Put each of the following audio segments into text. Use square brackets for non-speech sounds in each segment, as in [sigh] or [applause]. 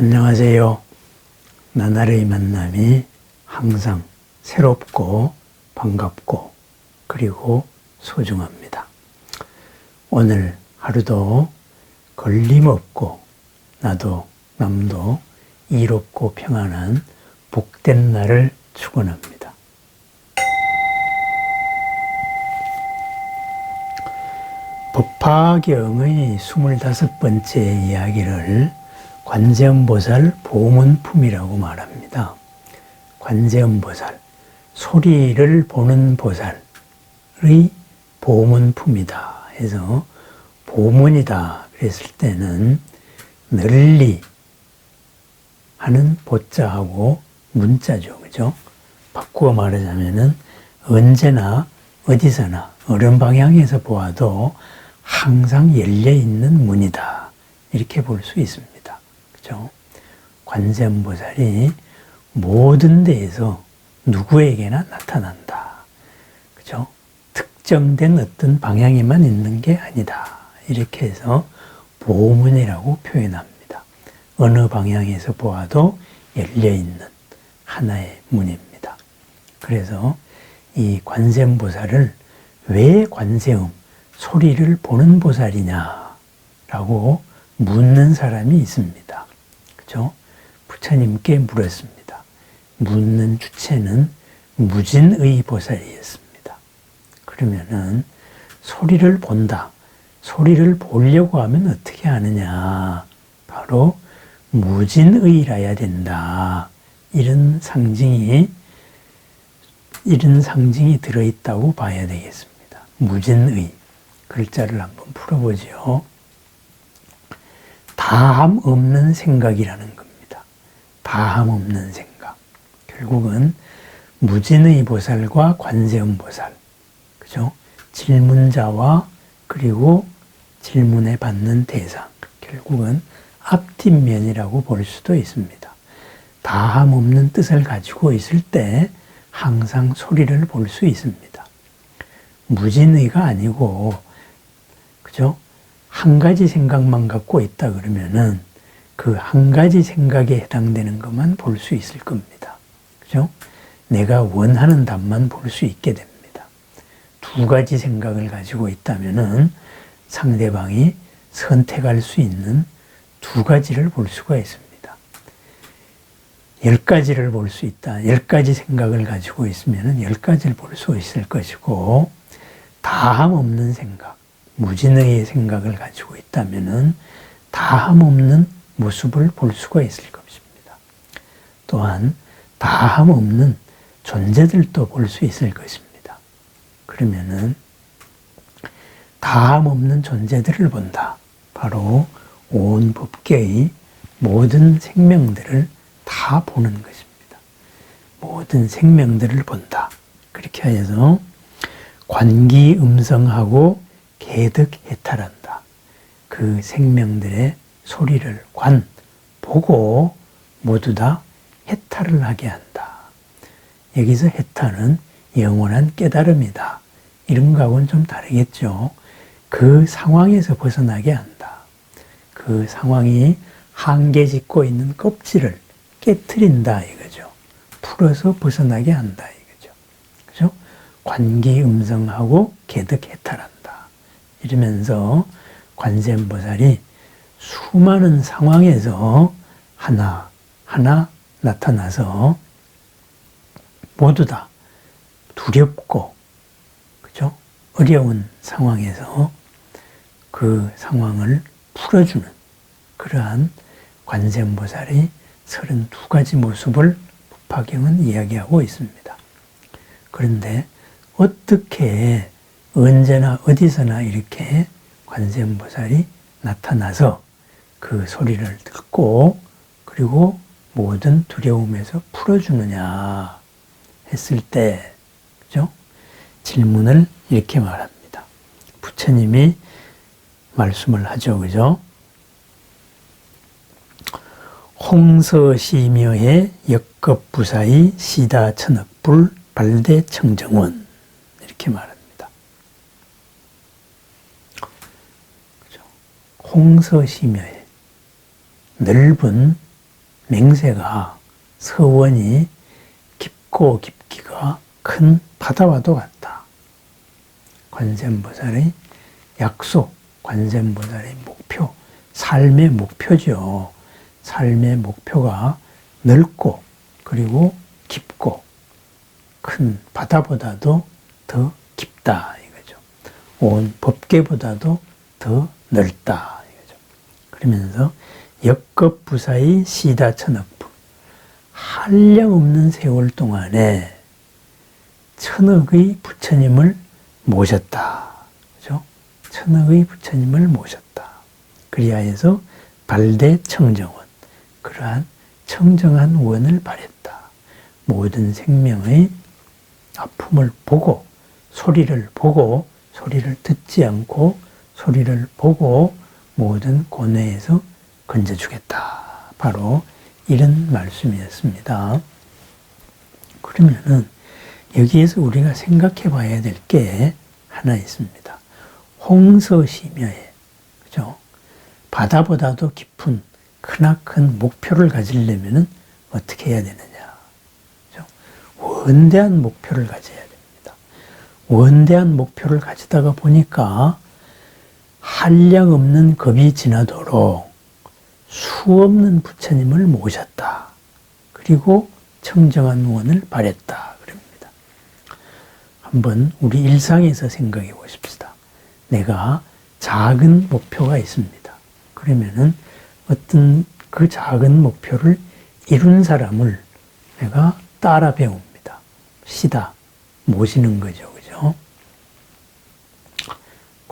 안녕하세요. 나날의 만남이 항상 새롭고 반갑고 그리고 소중합니다. 오늘 하루도 걸림없고 나도 남도 이롭고 평안한 복된 날을 축원합니다. 법화경의 25번째 이야기를 관세음보살 보문품이라고 말합니다. 관세음보살, 소리를 보는 보살의 보문품이다 해서 보문이다 그랬을 때는 널리 하는 보자하고 문자죠. 그죠? 바꾸어 말하자면은 언제나 어디서나 어느 방향에서 보아도 항상 열려 있는 문이다. 이렇게 볼 수 있습니다. 그죠? 관세음보살이 모든 데에서 누구에게나 나타난다. 그죠? 특정된 어떤 방향에만 있는 게 아니다. 이렇게 해서 보문이라고 표현합니다. 어느 방향에서 보아도 열려 있는 하나의 문입니다. 그래서 이 관세음보살을 왜 관세음 소리를 보는 보살이냐라고 묻는 사람이 있습니다. 그죠? 부처님께 물었습니다. 묻는 주체는 무진의 보살이었습니다. 그러면은 소리를 본다. 소리를 보려고 하면 어떻게 하느냐. 바로 무진의라야 된다. 이런 상징이, 이런 상징이 들어있다고 봐야 되겠습니다. 무진의. 글자를 한번 풀어보죠. 다함 없는 생각이라는 겁니다. 다함 없는 생각. 결국은 무진의 보살과 관세음 보살. 그죠? 질문자와 그리고 질문에 받는 대상. 결국은 앞뒷면이라고 볼 수도 있습니다. 다함 없는 뜻을 가지고 있을 때 항상 소리를 볼 수 있습니다. 무진의가 아니고 그죠? 한 가지 생각만 갖고 있다 그러면은 그 한 가지 생각에 해당되는 것만 볼 수 있을 겁니다. 그죠? 내가 원하는 답만 볼 수 있게 됩니다. 두 가지 생각을 가지고 있다면은 상대방이 선택할 수 있는 두 가지를 볼 수가 있습니다. 열 가지를 볼 수 있다. 열 가지 생각을 가지고 있으면은 열 가지를 볼 수 있을 것이고, 다함 없는 생각, 무진의 생각을 가지고 있다면은 다함 없는 모습을 볼 수가 있을 것입니다. 또한 다함 없는 존재들도 볼 수 있을 것입니다. 그러면은 다함 없는 존재들을 본다. 바로 온 법계의 모든 생명들을 다 보는 것입니다. 모든 생명들을 본다. 그렇게 하여서 관기 음성하고 개득 해탈한다. 그 생명들의 소리를 관, 보고 모두 다 해탈을 하게 한다. 여기서 해탈은 영원한 깨달음이다. 거하고는 좀 다르겠죠. 그 상황에서 벗어나게 한다. 그 상황이 한계 짓고 있는 껍질을 깨트린다 이거죠. 풀어서 벗어나게 한다 이거죠. 그죠? 관기 음성하고 개득 해탈한다. 이러면서 관세음보살이 수많은 상황에서 하나 하나 나타나서 모두 다 두렵고 그죠? 어려운 상황에서 그 상황을 풀어주는 그러한 관세음보살이 32가지 모습을 법화경은 이야기하고 있습니다. 그런데 어떻게 언제나 어디서나 이렇게 관세음보살이 나타나서 그 소리를 듣고 그리고 모든 두려움에서 풀어주느냐 했을 때 그죠? 질문을 이렇게 말합니다. 부처님이 말씀을 하죠. 그죠? 홍서시묘의 역급부사의 시다천억불 발대청정원 이렇게 말합니다. 홍서심여의 넓은 맹세가 서원이 깊고 깊기가 큰 바다와도 같다. 관세음보살의 약속, 관세음보살의 목표, 삶의 목표죠. 삶의 목표가 넓고 그리고 깊고 큰 바다보다도 더 깊다 이거죠. 온 법계보다도 더 넓다. 그러면서 역급부사의 시다 천억부 한량 없는 세월 동안에 천억의 부처님을 모셨다. 그죠? 천억의 부처님을 모셨다. 그리하여서 발대 청정원 그러한 청정한 원을 발했다. 모든 생명의 아픔을 보고 소리를 보고 소리를 듣지 않고 소리를 보고 모든 고뇌에서 건져 주겠다. 바로 이런 말씀이었습니다. 그러면은 여기에서 우리가 생각해 봐야 될 게 하나 있습니다. 홍서심여에, 그죠? 바다보다도 깊은 크나큰 목표를 가지려면은 어떻게 해야 되느냐. 그죠? 원대한 목표를 가져야 됩니다. 원대한 목표를 가지다가 보니까 한량 없는 겁이 지나도록 수 없는 부처님을 모셨다. 그리고 청정한 원을 발했다. 그럽니다. 한번 우리 일상에서 생각해 보십시다. 내가 작은 목표가 있습니다. 그러면은 어떤 그 작은 목표를 이룬 사람을 내가 따라 배웁니다. 시다, 모시는 거죠.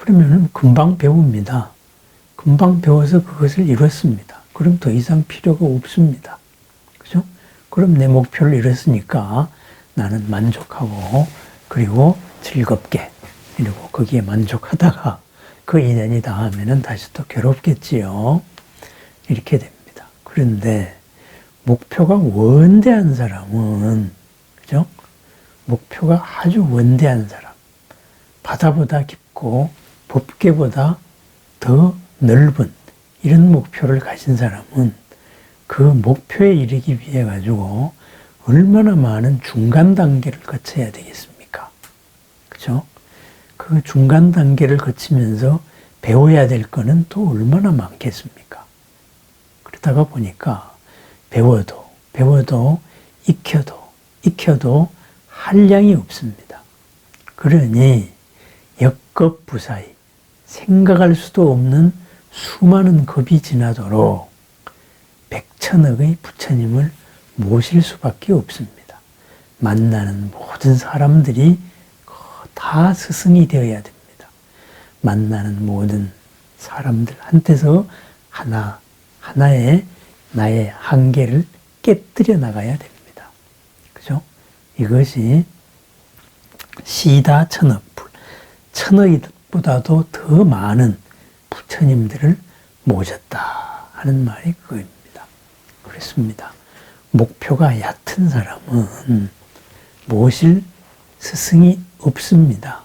그죠? 그러면은 금방 배웁니다. 금방 배워서 그것을 이뤘습니다. 그럼 더 이상 필요가 없습니다. 그죠? 그럼 내 목표를 이뤘으니까 나는 만족하고 그리고 즐겁게 이러고 거기에 만족하다가 그 인연이 닿으면은 다시 또 괴롭겠지요. 이렇게 됩니다. 그런데 목표가 원대한 사람은 그죠? 목표가 아주 원대한 사람, 바다보다 깊고 법계보다 더 넓은 이런 목표를 가진 사람은 그 목표에 이르기 위해 가지고 얼마나 많은 중간 단계를 거쳐야 되겠습니까? 그죠? 그 중간 단계를 거치면서 배워야 될 거는 또 얼마나 많겠습니까? 그러다가 보니까 배워도 배워도 익혀도 익혀도 한량이 없습니다. 그러니 역겁부사의 생각할 수도 없는 수많은 겁이 지나도록 백천억의 부처님을 모실 수밖에 없습니다. 만나는 모든 사람들이 다 스승이 되어야 됩니다. 만나는 모든 사람들한테서 하나, 하나의 나의 한계를 깨뜨려 나가야 됩니다. 그죠? 이것이 시다 천억불, 천억 보다도 더 많은 부처님들을 모셨다 하는 말이 그겁니다. 그렇습니다. 목표가 얕은 사람은 모실 스승이 없습니다.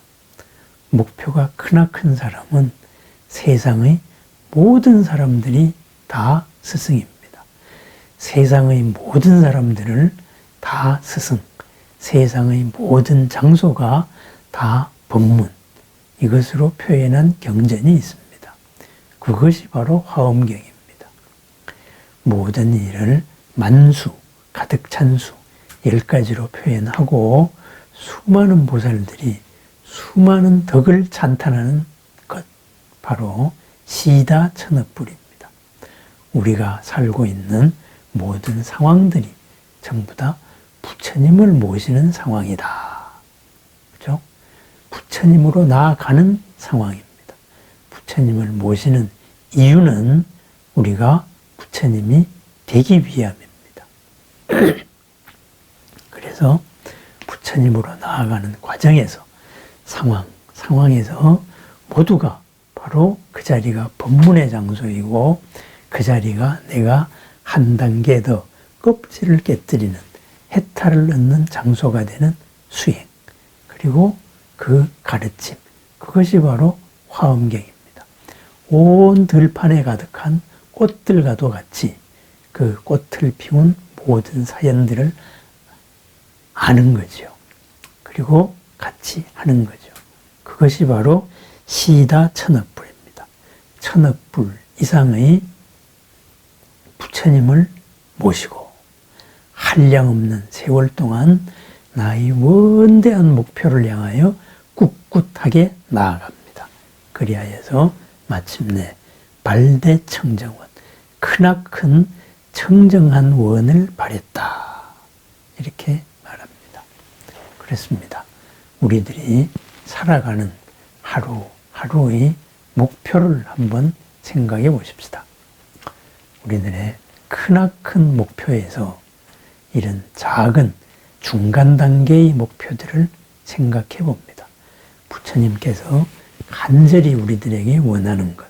목표가 크나큰 사람은 세상의 모든 사람들이 다 스승입니다. 세상의 모든 사람들을 다 스승, 세상의 모든 장소가 다 법문, 이것으로 표현한 경전이 있습니다. 그것이 바로 화엄경입니다. 모든 일을 만수, 가득 찬 수, 열 가지로 표현하고 수많은 보살들이 수많은 덕을 찬탄하는 것, 바로 시다 천업불입니다. 우리가 살고 있는 모든 상황들이 전부 다 부처님을 모시는 상황이다. 부처님으로 나아가는 상황입니다. 부처님을 모시는 이유는 우리가 부처님이 되기 위함입니다. [clears throat] 그래서 부처님으로 나아가는 과정에서 상황, 상황에서 모두가 바로 그 자리가 법문의 장소이고 그 자리가 내가 한 단계 더 껍질을 깨뜨리는 해탈을 넣는 장소가 되는 수행 그리고 그 가르침 그것이 바로 화엄경입니다. 온 들판에 가득한 꽃들과도 같이 그 꽃을 피운 모든 사연들을 아는 거죠. 그리고 같이 하는 거죠. 그것이 바로 시다 천억불입니다. 천억불 이상의 부처님을 모시고 한량 없는 세월 동안 나의 원대한 목표를 향하여 꿋꿋하게 나아갑니다. 그리하여서 마침내 발대 청정원, 크나큰 청정한 원을 발했다. 이렇게 말합니다. 그렇습니다. 우리들이 살아가는 하루, 하루의 목표를 한번 생각해 보십시다. 우리들의 크나큰 목표에서 이런 작은 중간 단계의 목표들을 생각해 봅니다. 부처님께서 간절히 우리들에게 원하는 것,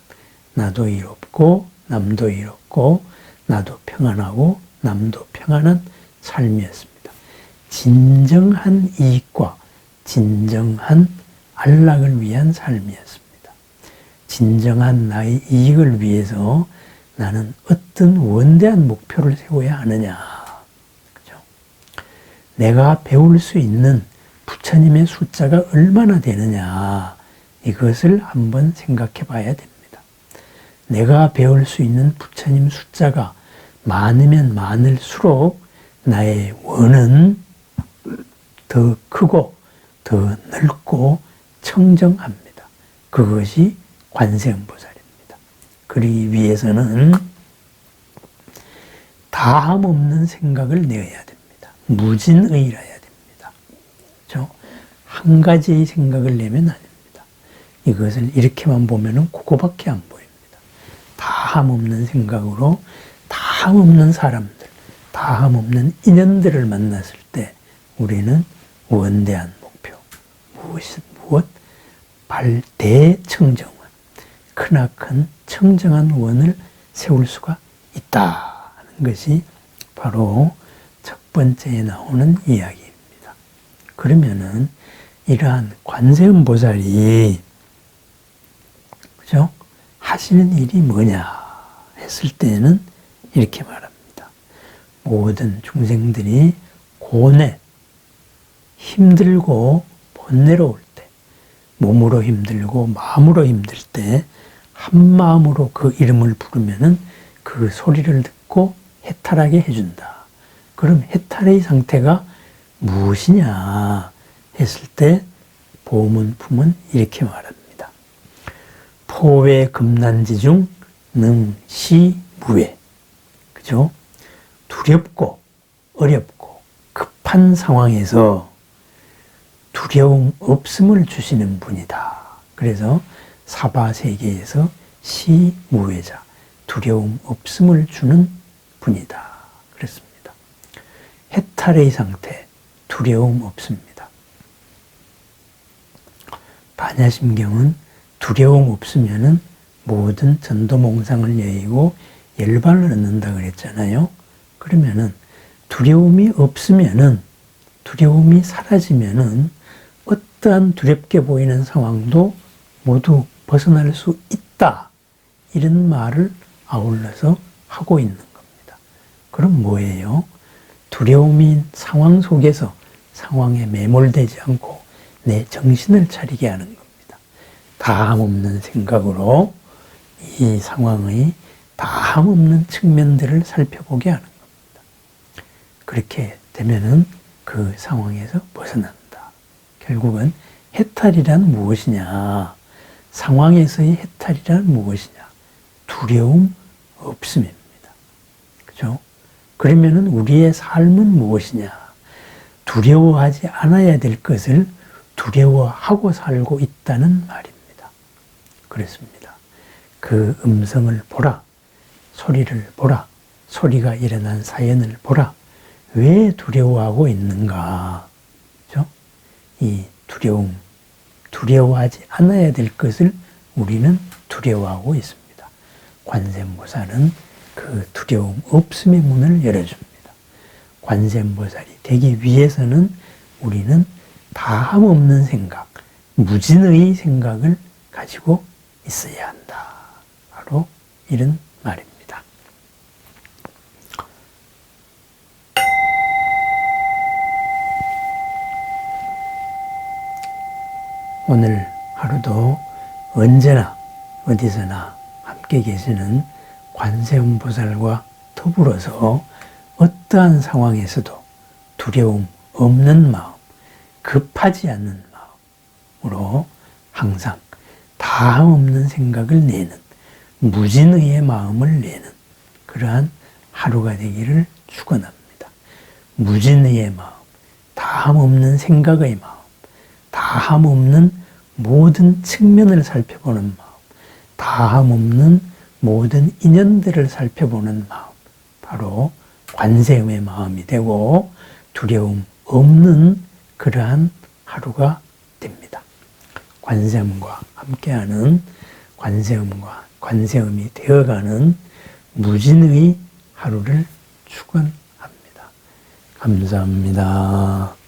나도 이롭고 남도 이롭고 나도 평안하고 남도 평안한 삶이었습니다. 진정한 이익과 진정한 안락을 위한 삶이었습니다. 진정한 나의 이익을 위해서 나는 어떤 원대한 목표를 세워야 하느냐. 내가 배울 수 있는 부처님의 숫자가 얼마나 되느냐. 이것을 한번 생각해 봐야 됩니다. 내가 배울 수 있는 부처님 숫자가 많으면 많을수록 나의 원은 더 크고 더 넓고 청정합니다. 그것이 관세음보살입니다. 그러기 위해서는 다함 없는 생각을 내어야 됩니다. 무진의라야 됩니다. 그렇죠? 한 가지의 생각을 내면 아닙니다. 이것을 이렇게만 보면은 그거밖에 안 보입니다. 다 함 없는 생각으로 다 함 없는 사람들, 다 함 없는 인연들을 만났을 때 우리는 원대한 목표, 무엇, 무엇? 발대청정원, 크나큰 청정한 원을 세울 수가 있다 하는 것이 바로 첫 번째에 나오는 이야기입니다. 그러면은 이러한 관세음 보살이 그죠? 하시는 일이 뭐냐 했을 때는 이렇게 말합니다. 모든 중생들이 고뇌, 힘들고 번뇌로울 때, 몸으로 힘들고 마음으로 힘들 때, 한 마음으로 그 이름을 부르면은 그 소리를 듣고 해탈하게 해준다. 그럼 해탈의 상태가 무엇이냐 했을 때 보문품은 이렇게 말합니다. 포외 금난지 중 능시 무외. 그죠? 두렵고 어렵고 급한 상황에서 두려움 없음을 주시는 분이다. 그래서 사바 세계에서 시무외자 두려움 없음을 주는 분이다. 그랬습니다. 해탈의 상태 두려움 없습니다. 반야심경은 두려움 없으면은 모든 전도몽상을 여의고 열반을 얻는다 그랬잖아요. 그러면은 두려움이 없으면은 두려움이 사라지면은 어떠한 두렵게 보이는 상황도 모두 벗어날 수 있다. 이런 말을 아울러서 하고 있는 겁니다. 그럼 뭐예요? 두려움인 상황 속에서 상황에 매몰되지 않고 내 정신을 차리게 하는 겁니다. 다함 없는 생각으로 이 상황의 다함 없는 측면들을 살펴보게 하는 겁니다. 그렇게 되면은 그 상황에서 벗어난다. 결국은 해탈이란 무엇이냐? 상황에서의 해탈이란 무엇이냐? 두려움 없음입니다. 그죠? 그러면은 우리의 삶은 무엇이냐? 두려워하지 않아야 될 것을 두려워하고 살고 있다는 말입니다. 그렇습니다. 그 음성을 보라. 소리를 보라. 소리가 일어난 사연을 보라. 왜 두려워하고 있는가? 그죠? 이 두려움, 두려워하지 않아야 될 것을 우리는 두려워하고 있습니다. 관세음보살은 그 두려움, 없음의 문을 열어줍니다. 관세음보살이 되기 위해서는 우리는 다함 없는 생각, 무진의 생각을 가지고 있어야 한다. 바로 이런 말입니다. 오늘 하루도 언제나 어디서나 함께 계시는 관세음보살과 더불어서 어떠한 상황에서도 두려움 없는 마음, 급하지 않는 마음으로 항상 다함 없는 생각을 내는 무진의의 마음을 내는 그러한 하루가 되기를 축원합니다. 무진의의 마음, 다함 없는 생각의 마음, 다함 없는 모든 측면을 살펴보는 마음, 다함 없는 모든 인연들을 살펴보는 마음, 바로 관세음의 마음이 되고 두려움 없는 그러한 하루가 됩니다. 관세음과 함께하는 관세음과 관세음이 되어가는 무진의 하루를 축원합니다. 감사합니다.